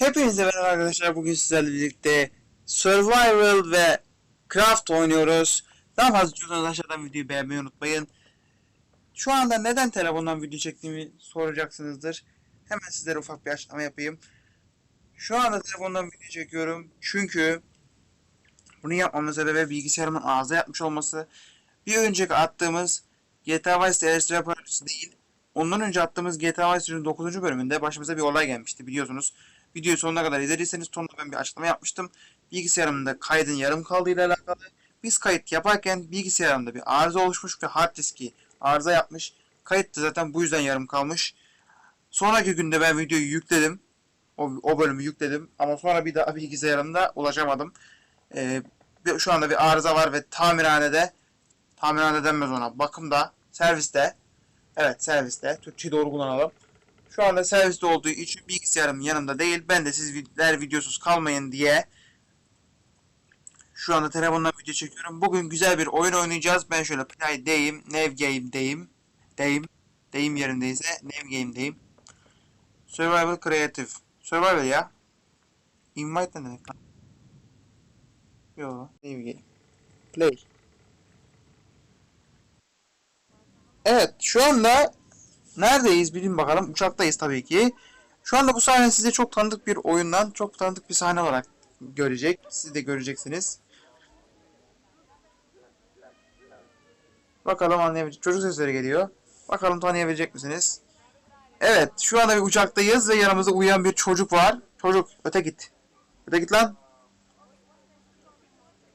Hepinize merhaba arkadaşlar. Bugün sizlerle birlikte Survival ve Craft oynuyoruz. Daha fazla istiyorsanız aşağıdan videoyu beğenmeyi unutmayın. Şu anda neden telefondan video çektiğimi soracaksınızdır. Hemen sizlere ufak bir açıklama yapayım. Şu anda telefondan video çekiyorum. Çünkü bunu yapmamın sebebi bilgisayarımın arıza yapmış olması. Bir önceki attığımız GTA Vice Partisi değil. Ondan önce attığımız GTA Vice'nin 9. bölümünde başımıza bir olay gelmişti biliyorsunuz. Videoyu sonuna kadar izlediyseniz sonunda ben bir açıklama yapmıştım. Bilgisayarımda kaydın yarım kaldığı ile alakalı. Biz kayıt yaparken bilgisayarımda bir arıza oluşmuş ve hard diski arıza yapmış. Kayıt da zaten bu yüzden yarım kalmış. Sonraki günde ben videoyu yükledim. O, o bölümü yükledim ama sonra bir daha bilgisayarımda ulaşamadım. Ee, şu anda bir arıza var ve tamirhanede tamirhane denmez ona bakımda serviste evet serviste Türkçeyi doğru kullanalım. Şu anda serviste olduğu için bilgisayarım yanımda değil. Ben de sizler videosuz kalmayın diye şu anda telefondan video çekiyorum. Bugün güzel bir oyun oynayacağız. Ben şöyle play deyim, nav game deyim, deyim, deyim yerindeyse nav game deyim. Survival Creative. Survival ya. Invite ne demek lan? Yo, nav game. Play. Evet, şu anda Neredeyiz bilin bakalım. Uçaktayız tabii ki. Şu anda bu sahne size çok tanıdık bir oyundan, çok tanıdık bir sahne olarak görecek. Siz de göreceksiniz. Bakalım anlayabilecek. Çocuk sesleri geliyor. Bakalım tanıyabilecek misiniz? Evet, şu anda bir uçaktayız ve yanımızda uyuyan bir çocuk var. Çocuk, öte git. Öte git lan.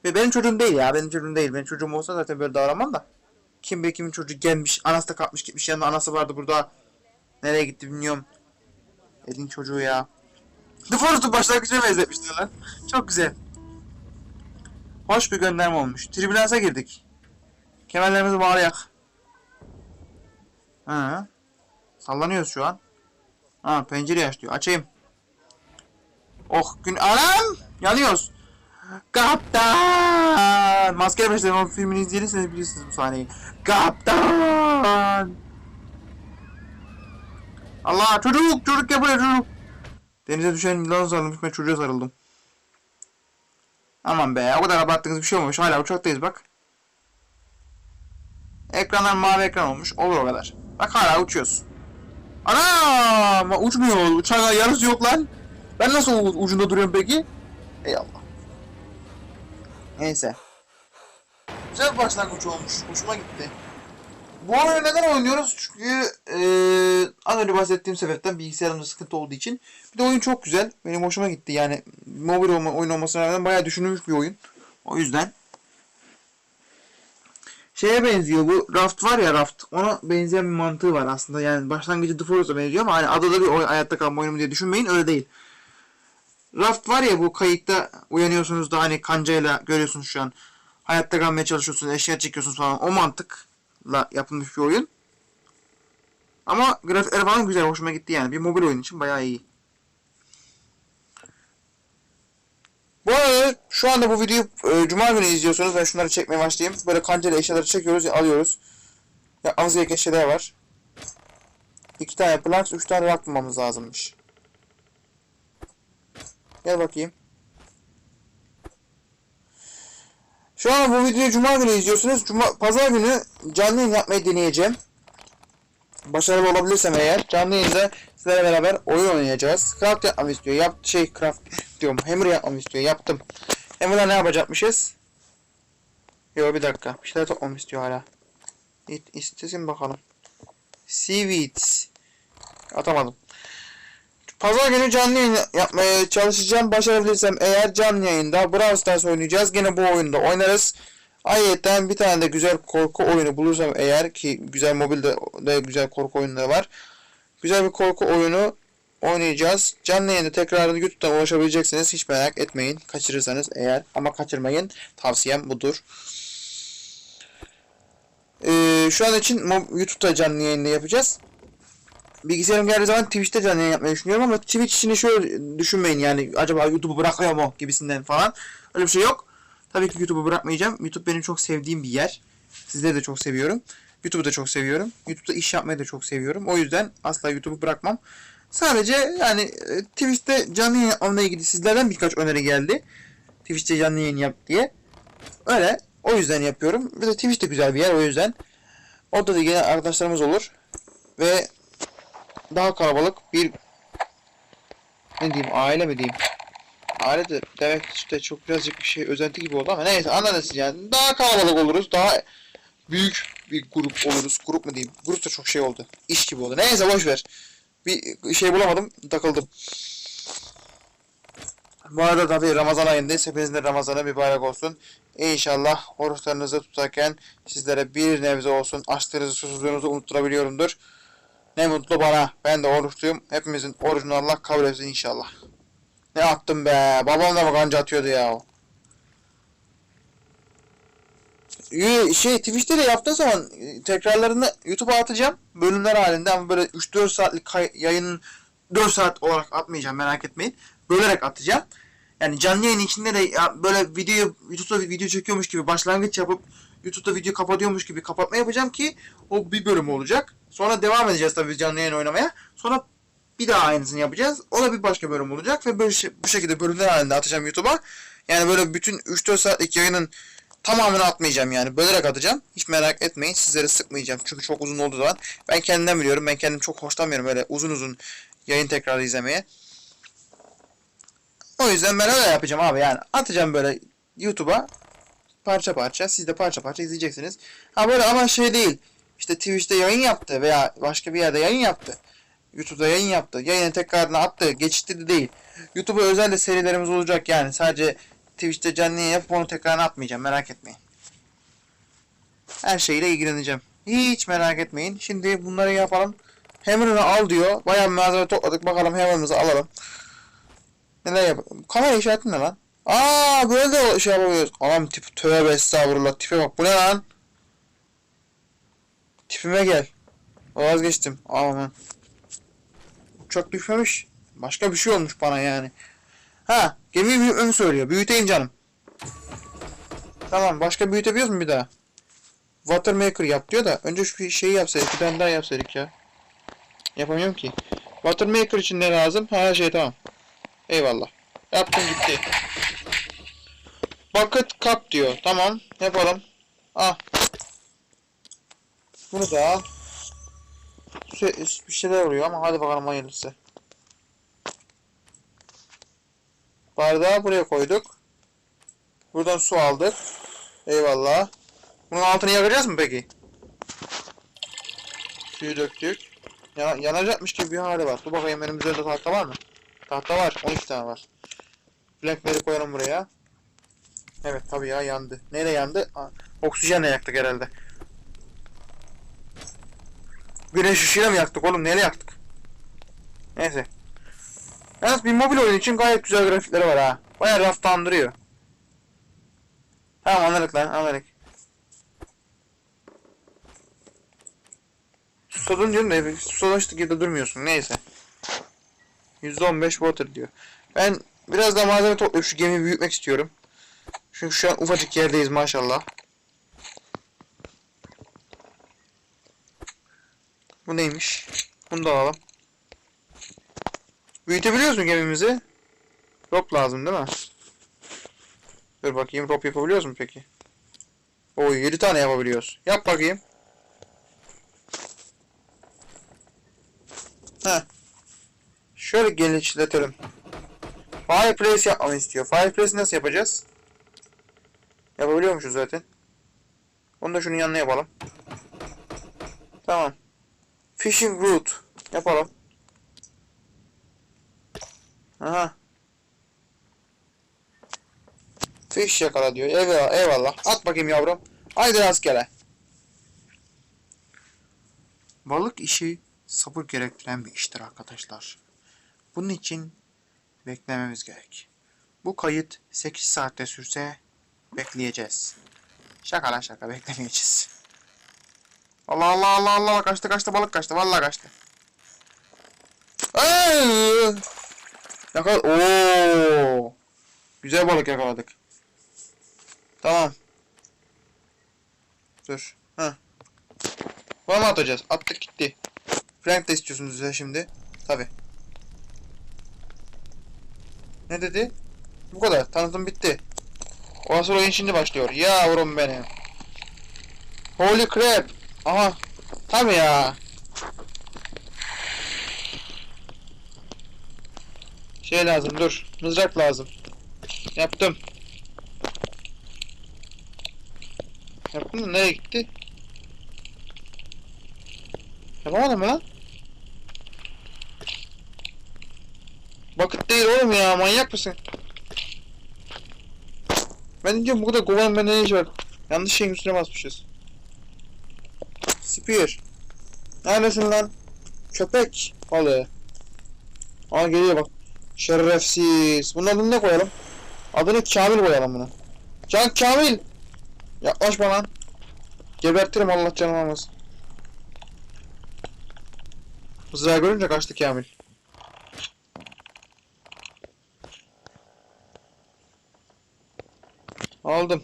Ve benim çocuğum değil ya, benim çocuğum değil. Benim çocuğum olsa zaten böyle davranmam da. Kim bilir kimin çocuğu gelmiş. Anası da kalkmış gitmiş. Yanında anası vardı burada. Nereye gitti bilmiyorum. Elin çocuğu ya. The Forest'un başlangıcına benzetmişler lan. Çok güzel. Hoş bir gönderme olmuş. Tribülansa girdik. Kemerlerimizi bağlayak. Ha. Sallanıyoruz şu an. Ha pencereyi aç. Açayım. Oh gün anam yanıyoruz. Kaptan! Maskeli Beşler filmini izlediyseniz bilirsiniz bu sahneyi. Kaptan! Allah çocuk çocuk yapıyor çocuk. Denize düşen yılan sarılmış ben çocuğa sarıldım. Aman be o kadar abarttığınız bir şey olmamış. Hala uçaktayız bak. Ekranlar mavi ekran olmuş. Olur o kadar. Bak hala uçuyoruz. Ana uçmuyor. Uçağın yarısı yok lan. Ben nasıl ucunda duruyorum peki? Ey Allah. Neyse. Güzel başlangıç olmuş. Hoşuma gitti. Bu oyunu neden oynuyoruz? Çünkü eee az önce bahsettiğim sebepten bilgisayarımda sıkıntı olduğu için. Bir de oyun çok güzel. Benim hoşuma gitti. Yani mobil olma, oyun olmasına rağmen bayağı düşünülmüş bir oyun. O yüzden. Şeye benziyor bu Raft var ya Raft. Ona benzeyen bir mantığı var aslında. Yani başlangıcı The Forest'a benziyor ama hani adada bir oyun, hayatta kalma oyunu diye düşünmeyin öyle değil. Raft var ya bu kayıkta uyanıyorsunuz da hani kancayla görüyorsunuz şu an. Hayatta kalmaya çalışıyorsunuz, eşya çekiyorsunuz falan. O mantıkla yapılmış bir oyun. Ama grafikleri falan güzel, hoşuma gitti yani. Bir mobil oyun için bayağı iyi. Bu arada şu anda bu videoyu e, Cuma günü izliyorsunuz. Ben şunları çekmeye başlayayım. Böyle kancayla eşyaları çekiyoruz, alıyoruz. Yapmamız gereken şeyler var. İki tane plank, üç tane rock bulmamız lazımmış. Gel bakayım. Şu an bu videoyu Cuma günü izliyorsunuz. Cuma, Pazar günü canlı yayın yapmayı deneyeceğim. Başarılı olabilirsem eğer canlı yayında sizlerle beraber oyun oynayacağız. Craft yapmamı istiyor. Yap şey craft diyorum. Hammer yapmamı istiyor. Yaptım. Hammer'la ne yapacakmışız? Yo bir dakika. Bir şeyler toplamamı istiyor hala. İstesin bakalım. Seaweeds. Atamadım. Pazar günü canlı yayın yapmaya çalışacağım. Başarabilirsem eğer canlı yayında Brawl Stars oynayacağız. Gene bu oyunda oynarız. Ayrıca bir tane de güzel korku oyunu bulursam eğer ki güzel mobilde de güzel korku oyunları var. Güzel bir korku oyunu oynayacağız. Canlı yayında tekrarını YouTube'dan ulaşabileceksiniz. Hiç merak etmeyin. Kaçırırsanız eğer. Ama kaçırmayın. Tavsiyem budur. Ee, şu an için YouTube'da canlı yayında yapacağız bilgisayarım geldiği zaman Twitch'te canlı yayın yapmayı düşünüyorum ama Twitch işini şöyle düşünmeyin yani acaba YouTube'u bırakıyor mu gibisinden falan. Öyle bir şey yok. Tabii ki YouTube'u bırakmayacağım. YouTube benim çok sevdiğim bir yer. Sizleri de çok seviyorum. YouTube'u da çok seviyorum. YouTube'da iş yapmayı da çok seviyorum. O yüzden asla YouTube'u bırakmam. Sadece yani e, Twitch'te canlı yayın yapmamla ilgili sizlerden birkaç öneri geldi. Twitch'te canlı yayın yap diye. Öyle. O yüzden yapıyorum. Bir de Twitch de güzel bir yer o yüzden. Orada da gelen arkadaşlarımız olur. Ve daha kalabalık bir ne diyeyim aile mi diyeyim? Aile de demek işte çok birazcık bir şey özenti gibi oldu ama neyse anladınız yani. Daha kalabalık oluruz. Daha büyük bir grup oluruz. Grup mu diyeyim? Grup da çok şey oldu. İş gibi oldu. Neyse boş ver. Bir şey bulamadım. Takıldım. Bu arada tabii Ramazan ayındayız. Hepinizin de Ramazanı mübarek olsun. İnşallah oruçlarınızı tutarken sizlere bir nebze olsun açlığınızı susuzluğunuzu unutturabiliyorumdur. Ne mutlu bana. Ben de oruçluyum. Hepimizin orucunu Allah kabul etsin inşallah. Ne attım be. Babam da mı kanca atıyordu ya. Ee, Şey Twitch'te de yaptığın zaman e, tekrarlarını YouTube'a atacağım. Bölümler halinde ama böyle 3-4 saatlik yayının 4 saat olarak atmayacağım merak etmeyin. Bölerek atacağım. Yani canlı yayın içinde de böyle video YouTube'da video çekiyormuş gibi başlangıç yapıp YouTube'da video kapatıyormuş gibi kapatma yapacağım ki o bir bölüm olacak. Sonra devam edeceğiz tabii canlı yayın oynamaya. Sonra bir daha aynısını yapacağız. O da bir başka bölüm olacak ve böyle şey- bu şekilde bölümler halinde atacağım YouTube'a. Yani böyle bütün 3-4 saatlik yayının tamamını atmayacağım yani. Bölerek atacağım. Hiç merak etmeyin. Sizleri sıkmayacağım. Çünkü çok uzun olduğu zaman. Ben kendimden biliyorum. Ben kendim çok hoşlanmıyorum öyle uzun uzun yayın tekrarı izlemeye. O yüzden ben öyle yapacağım abi yani. Atacağım böyle YouTube'a parça parça. Siz de parça parça izleyeceksiniz. Ha böyle ama şey değil. İşte Twitch'te yayın yaptı veya başka bir yerde yayın yaptı. YouTube'da yayın yaptı. Yayını tekrarını attı. De değil. YouTube'a özel de serilerimiz olacak yani. Sadece Twitch'te canlı yayın yapıp onu tekrarını atmayacağım. Merak etmeyin. Her şeyle ilgileneceğim. Hiç merak etmeyin. Şimdi bunları yapalım. Hammer'ını al diyor. Bayağı malzeme topladık. Bakalım Hammer'ımızı alalım. Neler yapalım? Kamera işareti ne lan? Aa böyle de şey yapabiliyoruz. Anam tip tövbe estağfurullah. Tipe bak. Bu ne lan? Tipime gel. Vazgeçtim. Aman. Uçak düşmemiş. Başka bir şey olmuş bana yani. Ha, gemiyi büyütmemi söylüyor. Büyüteyim canım. Tamam, başka büyütebiliyoruz mu bir daha? Watermaker yap diyor da önce şu şeyi yapsaydık, bir tane daha yapsaydık ya. Yapamıyorum ki. Watermaker için ne lazım? Her şey tamam. Eyvallah. Yaptım gitti. Bucket cup diyor. Tamam, yapalım. Ah. Bunu da Bir şeyler oluyor ama hadi bakalım hayırlısı. Bardağı buraya koyduk. Buradan su aldık. Eyvallah. Bunun altını yakacağız mı peki? Suyu döktük. Yana- yanacakmış gibi bir hali var. Dur bakayım benim üzerinde tahta var mı? Tahta var. 12 tane var. Blankleri koyalım buraya. Evet tabii ya yandı. Neyle yandı? Oksijenle yaktık herhalde. Güneş ışığıyla mı yaktık oğlum? Neyle yaktık? Neyse. Yalnız bir mobil oyun için gayet güzel grafikleri var ha. Baya raftandırıyor. Tamam anladık lan anladık. Susadın diyorum da susamıştık da durmuyorsun neyse. %15 water diyor. Ben biraz daha malzeme toplayıp şu gemiyi büyütmek istiyorum. Çünkü şu an ufacık yerdeyiz maşallah. Bu neymiş? Bunu da alalım. Büyütebiliyoruz mu gemimizi? Rope lazım değil mi? Dur bakayım rope yapabiliyoruz mu peki? Oo 7 tane yapabiliyoruz. Yap bakayım. Heh. Şöyle genişletelim. Fireplace yapmamı istiyor. Fireplace nasıl yapacağız? Yapabiliyormuşuz zaten. Onu da şunun yanına yapalım. Tamam. Fishing route. Yapalım. Aha. Fish yakala diyor. Eyvallah, eyvallah. At bakayım yavrum. Haydi rastgele. Balık işi sabır gerektiren bir iştir arkadaşlar. Bunun için beklememiz gerek. Bu kayıt 8 saatte sürse bekleyeceğiz. Şaka lan şaka beklemeyeceğiz. Allah Allah Allah Allah kaçtı kaçtı balık kaçtı vallahi kaçtı. Ay! Yakal Oo! Güzel balık yakaladık. Tamam. Dur. Ha. Buna atacağız? Attık gitti. Frank de istiyorsunuz size şimdi. Tabi. Ne dedi? Bu kadar. Tanıtım bitti. Ondan sonra oyun şimdi başlıyor. Yavrum benim. Holy crap. Aha. Tabii ya. Şey lazım dur. Mızrak lazım. Yaptım. Yaptım da nereye gitti? Yapamadım lan? Vakit değil oğlum ya manyak mısın? Ben diyorum bu kadar kovanın bende ne işi var? Yanlış şeyin üstüne basmışız. Spear. Neredesin lan? Köpek balığı. Aa geliyor bak. Şerefsiz. Bunun adını ne koyalım? Adını Kamil koyalım bunu. Can Kamil! Yaklaşma lan. Gebertirim Allah canımı almasın. Mızrağı görünce kaçtı Kamil. Aldım.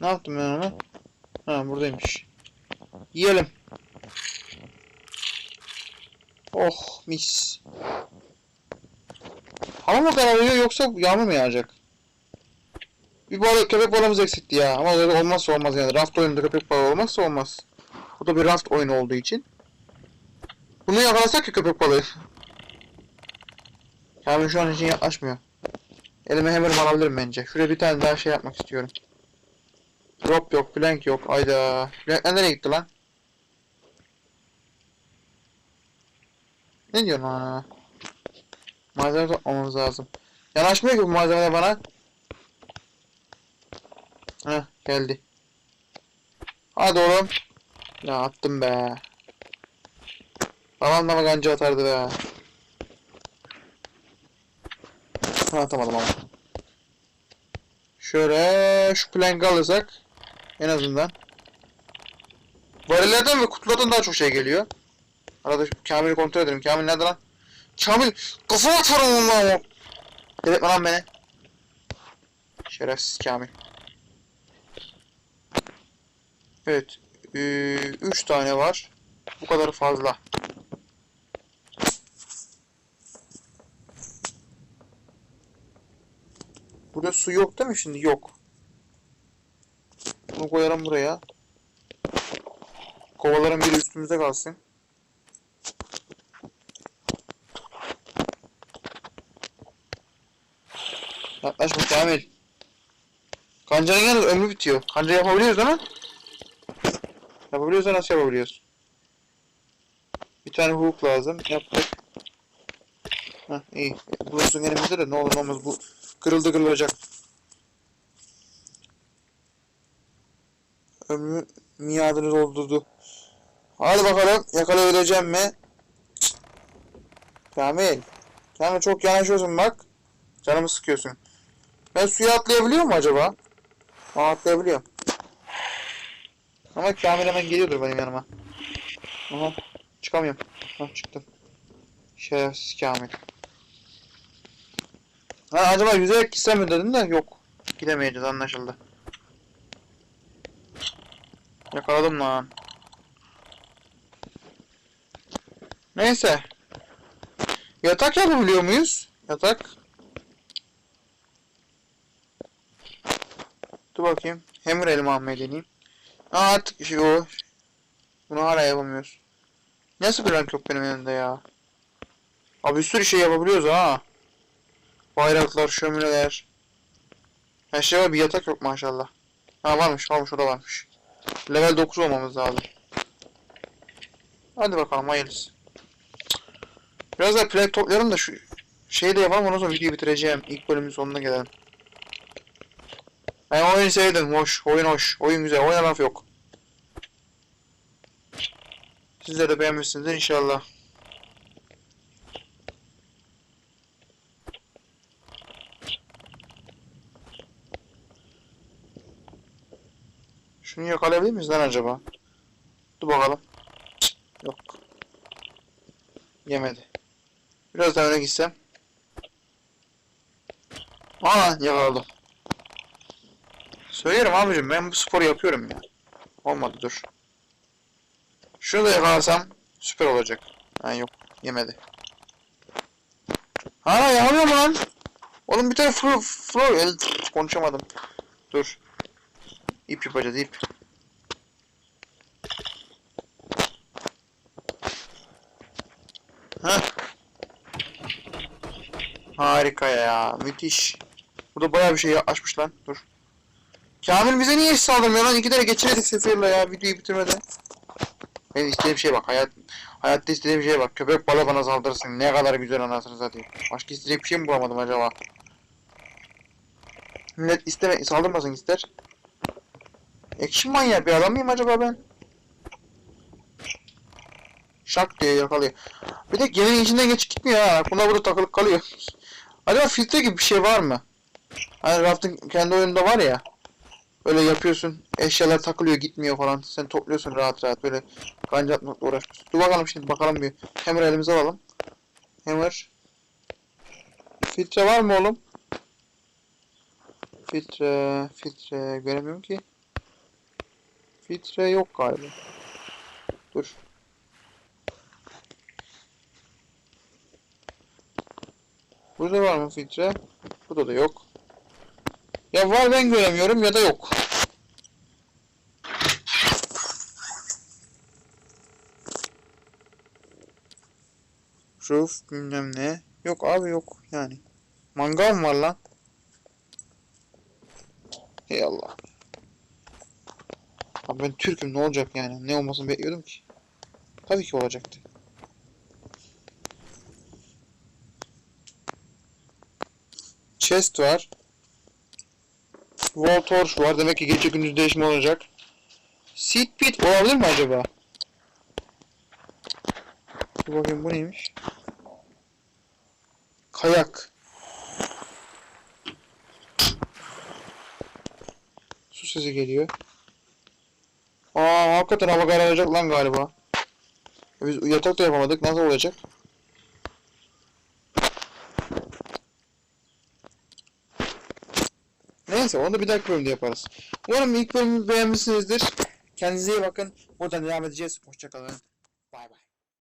Ne yaptım ben ona? Ha buradaymış. Yiyelim. Oh mis. Hava mı kararıyor yoksa yağmur mu yağacak? Bir balık köpek balığımız eksikti ya. Ama olmazsa olmaz yani. Raft oyununda köpek balığı olmazsa olmaz. Bu da bir raft oyunu olduğu için. Bunu yakalasak ya köpek balığı. Kamil şu an için yaklaşmıyor. Elime hemen alabilirim bence. Şuraya bir tane daha şey yapmak istiyorum. Drop yok, plank yok. Ayda. Plankler nereye gitti lan? Ne diyorsun lan? Malzeme toplamamız lazım. Yanaşmıyor ki bu malzemeler bana. Heh geldi. Hadi oğlum. Ya attım be. Babam da mı ganca atardı be. Ha atamadım ama. Şöyle şu plankı alırsak en azından. Varillerden ve kutulardan daha çok şey geliyor. Arada Kamil'i kontrol edelim. Kamil nerede lan? Kamil kafa atarım onunla. Delirtme lan beni. Şerefsiz Kamil. Evet. 3 tane var. Bu kadar fazla. Burada su yok değil mi şimdi? Yok. Bunu koyalım buraya. Kovaların biri üstümüze kalsın. Kamil. Kancanın yalnız ömrü bitiyor. Kanca yapabiliyoruz değil mi? Yapabiliyorsa nasıl yapabiliyoruz? Bir tane hook lazım. Yaptık. Heh iyi. Bulunsun elimizde de ne olur olmaz bu kırıldı kırılacak. Ömrü miadını doldurdu. Hadi bakalım yakalayabileceğim mi? Kamil. Kamil çok yanaşıyorsun bak. Canımı sıkıyorsun. Ben suya atlayabiliyor mu acaba? Aa atlayabiliyorum. Ama Kamil hemen geliyordur benim yanıma. Aha çıkamıyorum. Ha çıktım. Şerefsiz Kamil. Ha acaba yüzerek gitsem mi dedin de yok. Gidemeyeceğiz anlaşıldı. Yakaladım lan. Neyse. Yatak yapabiliyor muyuz? Yatak. Bakayım. Hammer elma almayı deneyeyim. Aa artık şey o. Bunu hala yapamıyoruz. Nasıl bir rank yok benim elimde ya? Abi bir sürü şey yapabiliyoruz ha. Bayraklar, şömineler. Her şey var bir yatak yok maşallah. Ha varmış varmış o da varmış. Level 9 olmamız lazım. Hadi bakalım hayırlısı. Biraz daha plak toplayalım da şu şeyi de yapalım ondan sonra videoyu bitireceğim. İlk bölümün sonuna gelelim. Ben oyunu sevdim. Hoş. Oyun hoş. Oyun güzel. Oyuna laf yok. Sizler de beğenmişsinizdir inşallah. Şunu yakalayabilir miyiz lan acaba? Dur bakalım. Cık, Yok. Yemedi. Biraz daha öne gitsem. Aa yakaladım. Söylerim abicim ben bu sporu yapıyorum ya. Olmadı dur. Şunu da yakalasam süper olacak. Ha yok yemedi. Hala yağmıyor mu lan? Oğlum bir tane flo flo el konuşamadım. Dur. İp yapacağız ip. Heh. Harika ya. Müthiş. Burada bayağı bir şey açmış lan. Dur. Kamil bize niye hiç saldırmıyor lan? İki tane geçiredik Sefir'le ya videoyu bitirmeden. Benim istediğim şey bak. Hayat, hayatta istediğim şey bak. Köpek balığı bana saldırsın. Ne kadar güzel anasını satayım. Başka isteyecek bir şey mi bulamadım acaba? Millet isteme, saldırmasın ister. Ekşi manyak bir adam mıyım acaba ben? Şak diye yakalıyor. Bir de geminin içinden geçip gitmiyor ha. Buna burada takılıp kalıyor. Acaba filtre gibi bir şey var mı? Hani Raft'ın kendi oyununda var ya. Öyle yapıyorsun. Eşyalar takılıyor gitmiyor falan. Sen topluyorsun rahat rahat böyle kanca atmakla uğraşmıyorsun. Dur bakalım şimdi bakalım bir. Hammer elimize alalım. Hammer. Filtre var mı oğlum? Filtre, filtre göremiyorum ki. Filtre yok galiba. Dur. Burada var mı filtre? Burada da yok. Ya var ben göremiyorum ya da yok. Roof bilmem ne. Yok abi yok yani. Mangal mı var lan? Hey Allah. Abi ben Türk'üm ne olacak yani? Ne olmasını bekliyordum ki. Tabii ki olacaktı. Chest var. Wall torch var. Demek ki gece gündüz değişimi olacak. Seed pit olabilir mi acaba? Dur bakayım bu neymiş? Kayak. Su sesi geliyor. Aa hakikaten hava kararacak lan galiba. Biz yatak da yapamadık. Nasıl olacak? Neyse onu bir dahaki bölümde yaparız. Umarım ilk bölümü beğenmişsinizdir. Kendinize iyi bakın. Buradan devam edeceğiz. Hoşçakalın. Bay bay.